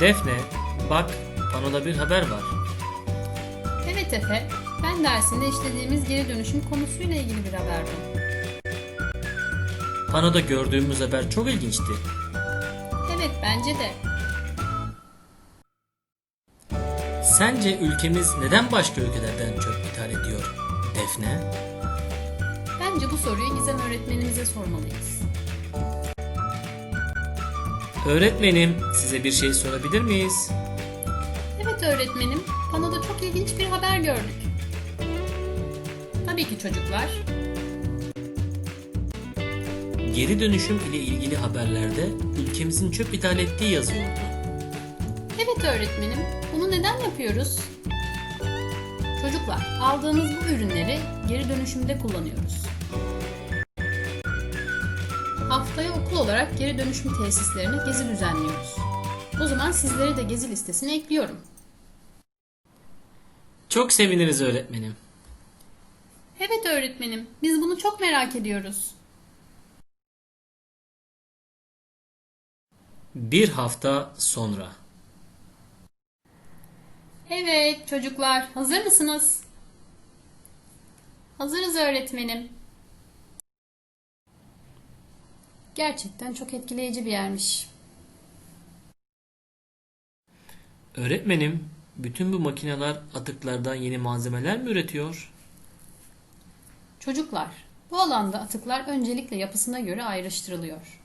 Defne, bak panoda bir haber var. Evet Efe, ben dersinde işlediğimiz geri dönüşüm konusuyla ilgili bir haberdi. Panoda gördüğümüz haber çok ilginçti. Evet bence de. Sence ülkemiz neden başka ülkelerden çöp ithal ediyor? Defne? Bence bu soruyu Gizem öğretmenimize sormalıyız. Öğretmenim, size bir şey sorabilir miyiz? Evet öğretmenim, panoda çok ilginç bir haber gördük. Tabii ki çocuklar. Geri dönüşüm ile ilgili haberlerde ülkemizin çöp ithal ettiği yazıyordu. Evet öğretmenim, bunu neden yapıyoruz? Çocuklar, aldığımız bu ürünleri geri dönüşümde kullanıyoruz. Haftaya okul olarak geri dönüşüm tesislerine gezi düzenliyoruz. O zaman sizleri de gezi listesine ekliyorum. Çok seviniriz öğretmenim. Evet öğretmenim, biz bunu çok merak ediyoruz. Bir hafta sonra. Evet çocuklar, hazır mısınız? Hazırız öğretmenim. Gerçekten çok etkileyici bir yermiş. Öğretmenim, bütün bu makineler atıklardan yeni malzemeler mi üretiyor? Çocuklar, bu alanda atıklar öncelikle yapısına göre ayrıştırılıyor.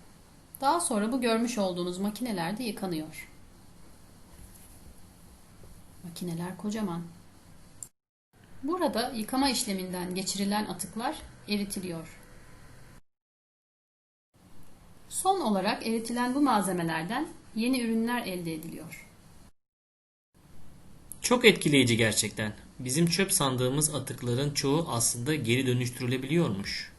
Daha sonra bu görmüş olduğunuz makinelerde yıkanıyor. Makineler kocaman. Burada yıkama işleminden geçirilen atıklar eritiliyor. Son olarak eritilen bu malzemelerden yeni ürünler elde ediliyor. Çok etkileyici gerçekten. Bizim çöp sandığımız atıkların çoğu aslında geri dönüştürülebiliyormuş.